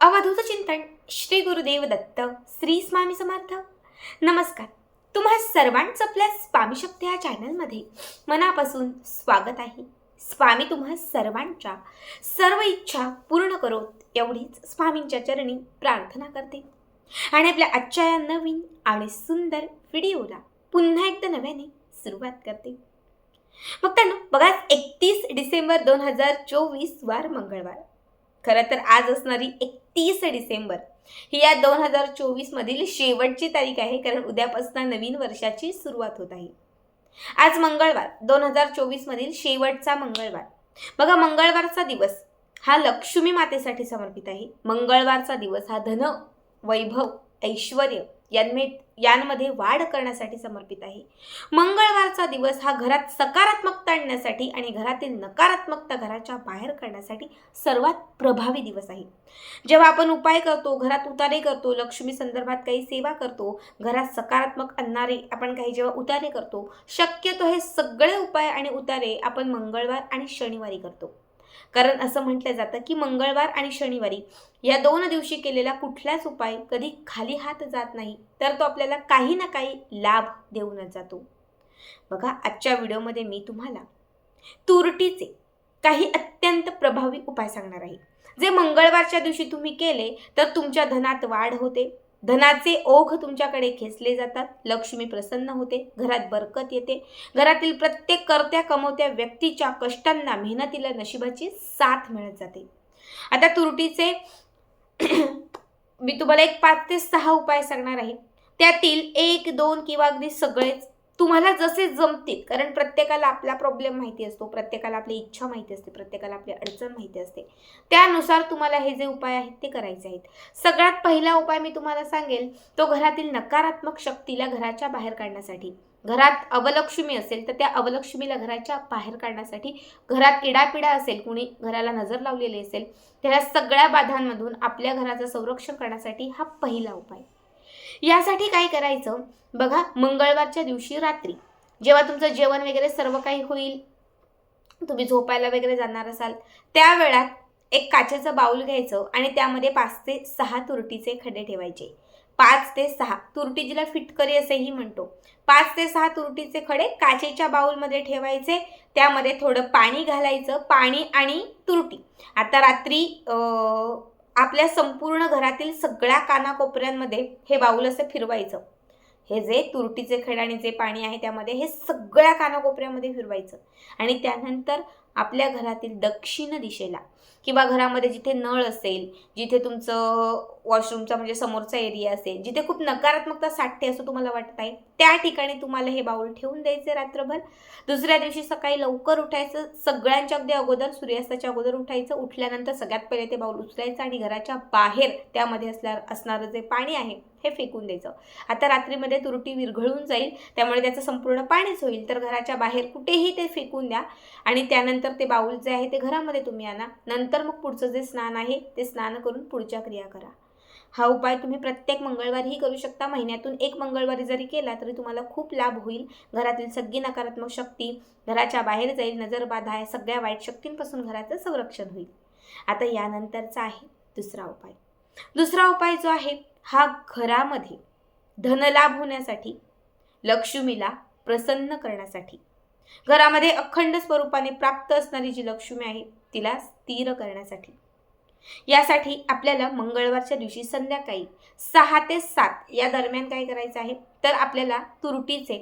अवधूत चिंतन श्री गुरुदेव दत्त श्री स्वामी समर्थ. नमस्कार. तुम्हा सर्वांचं आपल्या स्वामी शक्ती या चॅनलमध्ये मनापासून स्वागत आहे. स्वामी तुम्हा सर्वांच्या सर्व इच्छा पूर्ण करोत एवढीच स्वामींच्या चरणी प्रार्थना करते. आणि आपल्या आजच्या या नवीन आणि सुंदर व्हिडिओला पुन्हा एकदा नव्याने सुरुवात करते. फक्त बघा एकतीस डिसेंबर दोन हजार चोवीस वार मंगळवार. खरं तर आज असणारी एक तीस डिसेंबर. ही या दोन हजार चोवीसमधील शेवटची तारीख आहे कारण उद्यापासून नवीन वर्षाची सुरुवात होत आहे. आज मंगळवार दोन हजार चोवीसमधील शेवटचा मंगळवार. बघा मंगळवारचा दिवस हा लक्ष्मी मातेसाठी समर्पित आहे. मंगळवारचा दिवस हा धन वैभव ऐश्वर यांमे यांमध्ये वाढ करण्यासाठी समर्पित आहे. मंगळवारचा दिवस हा घरात सकारात्मकता आणण्यासाठी आणि घरातील नकारात्मकता घराच्या बाहेर करण्यासाठी सर्वात प्रभावी दिवस आहे. जेव्हा आपण उपाय करतो घरात उतारे करतो लक्ष्मी संदर्भात काही सेवा करतो घरात सकारात्मक आणणारे आपण काही जेव्हा उतारे करतो शक्यतो हे सगळे उपाय आणि उतारे आपण मंगळवार आणि शनिवारी करतो. कारण असं म्हटलं जातं की मंगळवार आणि शनिवारी या दोन दिवशी केलेला कुठलाच उपाय कधी खाली हात जात नाही तर तो आपल्याला काही ना काही लाभ देऊनच जातो. बघा आजच्या व्हिडिओमध्ये मी तुम्हाला तुरटीचे काही अत्यंत प्रभावी उपाय सांगणार आहे. जे मंगळवारच्या दिवशी तुम्ही केले तर तुमच्या धनात वाढ होते. धनाचे ओघ तुमच्याकडे खेचले जातात. लक्ष्मी प्रसन्न होते. घरात बरकत येते. घरातील प्रत्येक करत्या कमवत्या व्यक्तीच्या कष्टांना मेहनतीला नशिबाची साथ मिळत जाते. आता तुरटीचे मी तुम्हाला एक पाच ते सहा उपाय सांगणार आहे. त्यातील एक दोन किंवा अगदी सगळेच तुम्हाला जसे जमतील कारण प्रत्येकाला आपला प्रॉब्लेम माहिती असतो प्रत्येकाला आपली इच्छा माहिती असते प्रत्येकाला आपली अडचण माहिती असते. त्यानुसार तुम्हाला हे जे उपाय आहेत ते करायचे आहेत. सगळ्यात पहिला उपाय मी तुम्हाला सांगेल तो घरातील नकारात्मक शक्तीला घराच्या बाहेर काढण्यासाठी. घरात अवलक्ष्मी असेल तर त्या अवलक्ष्मीला घराच्या बाहेर काढण्यासाठी घरात किडापिडा असेल कुणी घराला नजर लावलेली असेल त्या सगळ्या बाधांमधून आपल्या घराचं संरक्षण करण्यासाठी हा पहिला उपाय. यासाठी काय करायचं? बघा मंगळवारच्या दिवशी रात्री जेव्हा तुमचं जेवण वगैरे सर्व काही होईल तुम्ही झोपायला वगैरे जाणार असाल त्या वेळात एक काचेचं बाऊल घ्यायचं आणि त्यामध्ये पाच ते सहा तुरटीचे खडे ठेवायचे. पाच ते सहा तुरटी जिला फिटकरी असेही म्हणतो. पाच ते सहा तुरटीचे खडे काचेच्या बाऊलमध्ये ठेवायचे त्यामध्ये थोडं पाणी घालायचं पाणी आणि तुरटी. आता रात्री आपल्या संपूर्ण घरातील सगळ्या कानाकोपऱ्यांमध्ये हे बाऊल असं फिरवायचं. हे जे तुरटीचे खडे आणि जे पाणी आहे त्यामध्ये हे सगळ्या कानाकोपऱ्यामध्ये फिरवायचं. आणि त्यानंतर आपल्या घरातील दक्षिण दिशेला किंवा घरामध्ये जिथे नळ असेल जिथे तुमचं वॉशरूमचा म्हणजे समोरचा एरिया असेल जिथे खूप नकारात्मकता साठते असं तुम्हाला वाटत आहे त्या ठिकाणी तुम्हाला हे बाऊल ठेवून द्यायचे रात्रभर. दुसऱ्या दिवशी सकाळी लवकर उठायचं सगळ्यांच्या अगदी अगोदर सूर्यास्ताच्या अगोदर उठायचं उठल्यानंतर सगळ्यात पहिले ते बाऊल उचलायचं आणि घराच्या बाहेर त्यामध्ये असल्या असणारं जे पाणी आहे हे फेकून द्यायचं. आता रात्रीमध्ये तुरटी विरघळून जाईल त्यामुळे त्याचं संपूर्ण पाणीच होईल. तर घराच्या बाहेर कुठेही ते फेकून द्या. आणि त्यानंतर ते बाऊल जे आहे ते घरामध्ये तुम्ही आणा. नंतर मग पुढचं जे स्नान आहे ते स्नान करून पुढच्या क्रिया करा. हा उपाय तुम्ही प्रत्येक मंगळवारीही करू शकता. महिन्यातून एक मंगळवारी जरी केला तरी तुम्हाला खूप लाभ होईल. घरातील सगळी नकारात्मक शक्ती घराच्या बाहेर जाईल. नजरबाधा आहे सगळ्या वाईट शक्तींपासून घराचं संरक्षण होईल. आता यानंतरचा आहे दुसरा उपाय. दुसरा उपाय जो आहे हा घरामध्ये धनलाभ होण्यासाठी लक्ष्मीला प्रसन्न करण्यासाठी घरामध्ये अखंड स्वरूपाने प्राप्त असणारी जी लक्ष्मी आहे तिला स्थिर करण्यासाठी. यासाठी आपल्याला मंगळवारच्या दिवशी संध्याकाळी सहा ते सात या दरम्यान काय करायचं आहे? तर आपल्याला तुरटीचे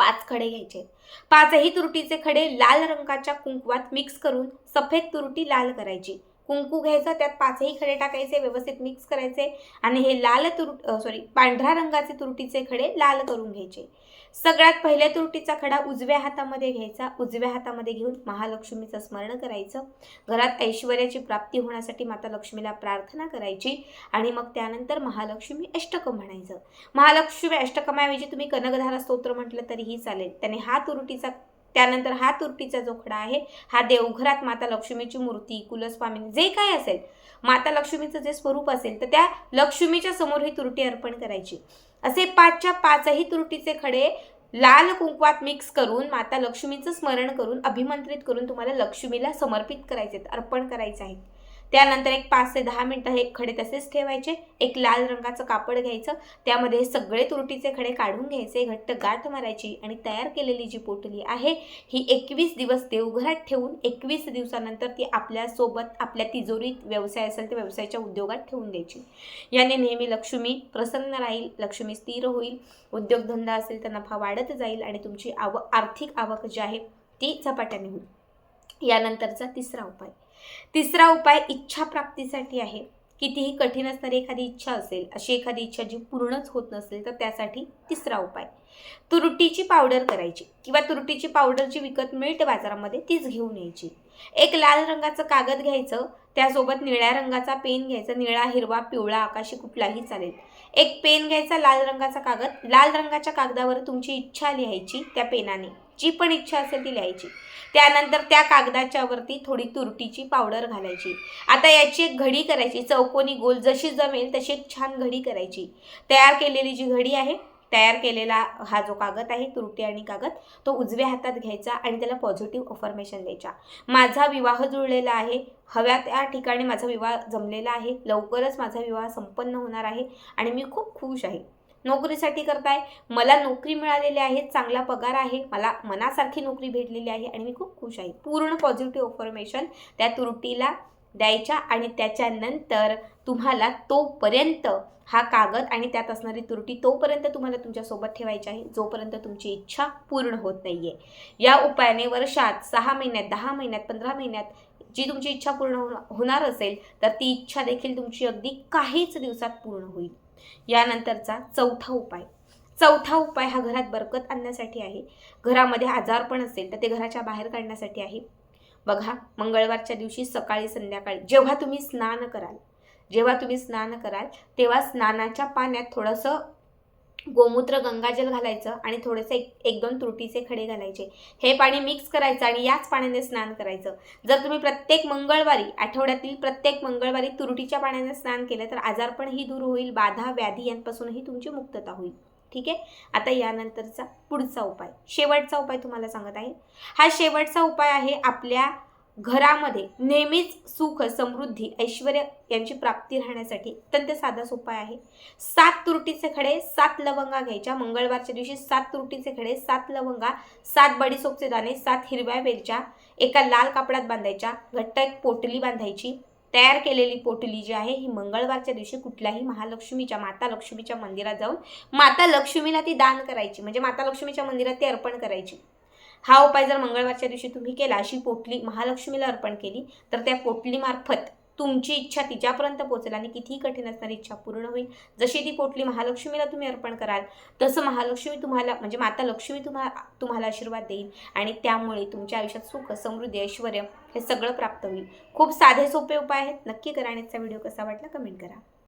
पाच खडे घ्यायचे पाचही तुरटीचे खडे लाल रंगाच्या कुंकवात मिक्स करून सफेद तुरटी लाल करायची. कुंकू घ्यायचं त्यात पाचही खडे टाकायचे व्यवस्थित मिक्स करायचे आणि हे लाल तुर सॉरी पांढऱ्या रंगाचे तुरटीचे खडे लाल करून घ्यायचे. सगळ्यात पहिल्या तुरटीचा खडा उजव्या हातामध्ये घ्यायचा. उजव्या हातामध्ये घेऊन महालक्ष्मीचं स्मरण करायचं. घरात ऐश्वर्याची प्राप्ती होण्यासाठी माता लक्ष्मीला प्रार्थना करायची आणि मग त्यानंतर महालक्ष्मी अष्टकं म्हणायचं. महालक्ष्मी अष्टकमाऐवजी तुम्ही कनकधारा स्तोत्र म्हटलं तरीही चालेल. त्याने हा तुरटीचा त्यानंतर हा तुरटीचा जो खडा आहे. हा देवघरात माता लक्ष्मीची मूर्ती कुलस्वामी जे काय असेल माता लक्ष्मीचं जे स्वरूप असेल तर त्या लक्ष्मीच्या समोर ही तुरटी अर्पण करायची. असे पाचच्या पाचही तुरटीचे खडे लाल कुंकवात मिक्स करून माता लक्ष्मीचं स्मरण करून अभिमंत्रित करून तुम्हाला लक्ष्मीला समर्पित करायचे आहेत अर्पण करायचे आहेत. त्यानंतर एक पाच ते दहा मिनटं हे खडे तसेच ठेवायचे. एक लाल रंगाचं कापड घ्यायचं. त्यामध्ये सगळे तुरटीचे खडे काढून घ्यायचे. घट्ट गाठ मारायची आणि तयार केलेली जी पोटली आहे ही एकवीस दिवस देवघरात ठेवून एकवीस दिवसानंतर ती आपल्यासोबत आपल्या तिजोरीत व्यवसाय असेल त्या व्यवसायाच्या उद्योगात ठेवून द्यायची. याने नेहमी लक्ष्मी प्रसन्न राहील लक्ष्मी स्थिर होईल. उद्योगधंदा असेल तर नफा वाढत जाईल आणि तुमची आव आर्थिक आवक जी आहे ती झपाट्याने होईल. यानंतरचा तिसरा उपाय. तिसरा उपाय इच्छा प्राप्तीसाठी आहे. कितीही कठीण असणारी एखादी इच्छा असेल अशी एखादी इच्छा जी पूर्णच होत नसेल तर त्यासाठी तिसरा उपाय. तुरटीची पावडर करायची किंवा तुरटीची पावडर जी विकत मिळते बाजारामध्ये तीच घेऊन यायची. एक लाल रंगाचं कागद घ्यायचं त्यासोबत निळ्या रंगाचा पेन घ्यायचा निळा हिरवा पिवळा आकाशी कुठलाही चालेल. एक पेन घ्यायचा लाल रंगाचा कागद लाल रंगाच्या कागदावर तुमची इच्छा लिहायची त्या पेनाने. जी पण इच्छा असेल ती लिहायची. त्यानंतर त्या कागदाच्यावरती थोडी तुरटीची पावडर घालायची. आता याची एक घडी करायची चौकोनी गोल जशी जमेल तशी एक छान घडी करायची. तयार केलेली जी घडी आहे तयार केलेला हा जो कागद आहे तुरटी आणि कागद तो उजव्या हातात घ्यायचा आणि त्याला पॉझिटिव्ह अफर्मेशन द्यायचा. माझा विवाह जुळलेला आहे हव्या त्या ठिकाणी माझा विवाह जमलेला आहे लवकरच माझा विवाह संपन्न होणार आहे आणि मी खूप खुश आहे. नोकरीसाठी करताय. मला नोकरी मिळालेली आहे चांगला पगार आहे मला मनासारखी नोकरी भेटलेली आहे आणि मी खूप खुश आहे. पूर्ण पॉझिटिव्ह इन्फॉर्मेशन त्या त्रुटीला द्यायच्या आणि त्याच्यानंतर तुम्हाला तोपर्यंत हा कागद आणि त्यात असणारी त्रुटी तोपर्यंत तुम्हाला तुमच्यासोबत ठेवायची आहे जोपर्यंत तुमची इच्छा पूर्ण होत नाही आहे या उपायाने वर्षात सहा महिन्यात दहा महिन्यात पंधरा महिन्यात जी तुमची इच्छा पूर्ण होणार असेल तर ती इच्छा देखील तुमची अगदी काहीच दिवसात पूर्ण होईल. यानंतरचा चौथा उपाय. चौथा उपाय हा घरात बरकत आणण्यासाठी आहे. घरामध्ये आजारपण असेल तर ते घराच्या बाहेर काढण्यासाठी आहे. बघा मंगळवारच्या दिवशी सकाळी संध्याकाळी जेव्हा तुम्ही स्नान कराल जेव्हा तुम्ही स्नान कराल तेव्हा स्नानाच्या पाण्यात थोडंसं गोमूत्र गंगाजल घालायचं आणि थोडेसे एक दोन तुरटीचे खडे घालायचे. हे पाणी मिक्स करायचं आणि याच पाण्याने स्नान करायचं. जर तुम्ही प्रत्येक मंगळवारी आठवड्यातील प्रत्येक मंगळवारी तुरटीच्या पाण्याने स्नान केलं तर आजारपणही दूर होईल बाधा व्याधी यांपासूनही तुमची मुक्तता होईल. ठीक आहे? आता यानंतरचा पुढचा उपाय. शेवटचा उपाय तुम्हाला सांगत आहे. हा शेवटचा उपाय आहे आपल्या घरामध्ये नेहमीच सुख समृद्धी ऐश्वर यांची प्राप्ती राहण्यासाठी अत्यंत साधा सोपा आहे. सात तुरटीचे खडे सात लवंगा घ्यायच्या. मंगळवारच्या दिवशी सात तुरटीचे खडे सात लवंगा सात बडीसोपचे दाणे सात हिरव्या वेलच्या एका लाल कापडात बांधायच्या घट्ट एक पोटली बांधायची. तयार केलेली पोटली जी आहे ही मंगळवारच्या दिवशी कुठल्याही महालक्ष्मीच्या माता लक्ष्मीच्या मंदिरात जाऊन माता लक्ष्मीला ती दान करायची. म्हणजे माता लक्ष्मीच्या मंदिरात ती अर्पण करायची. हा उपाय जर मंगळवारच्या दिवशी तुम्ही केला अशी पोटली महालक्ष्मीला अर्पण केली तर त्या पोटलीमार्फत तुमची इच्छा तिच्यापर्यंत पोहोचेल आणि कितीही कठीण असणारी इच्छा पूर्ण होईल. जशी ती पोटली महालक्ष्मीला तुम्ही अर्पण कराल तसं महालक्ष्मी तुम्हाला म्हणजे माता लक्ष्मी तुम्हाला तुम्हाला आशीर्वाद देईल आणि त्यामुळे तुमच्या आयुष्यात सुख समृद्धी ऐश्वर हे सगळं प्राप्त होईल. खूप साधे सोपे उपाय आहेत नक्की करा आणि व्हिडिओ कसा वाटला कमेंट करा.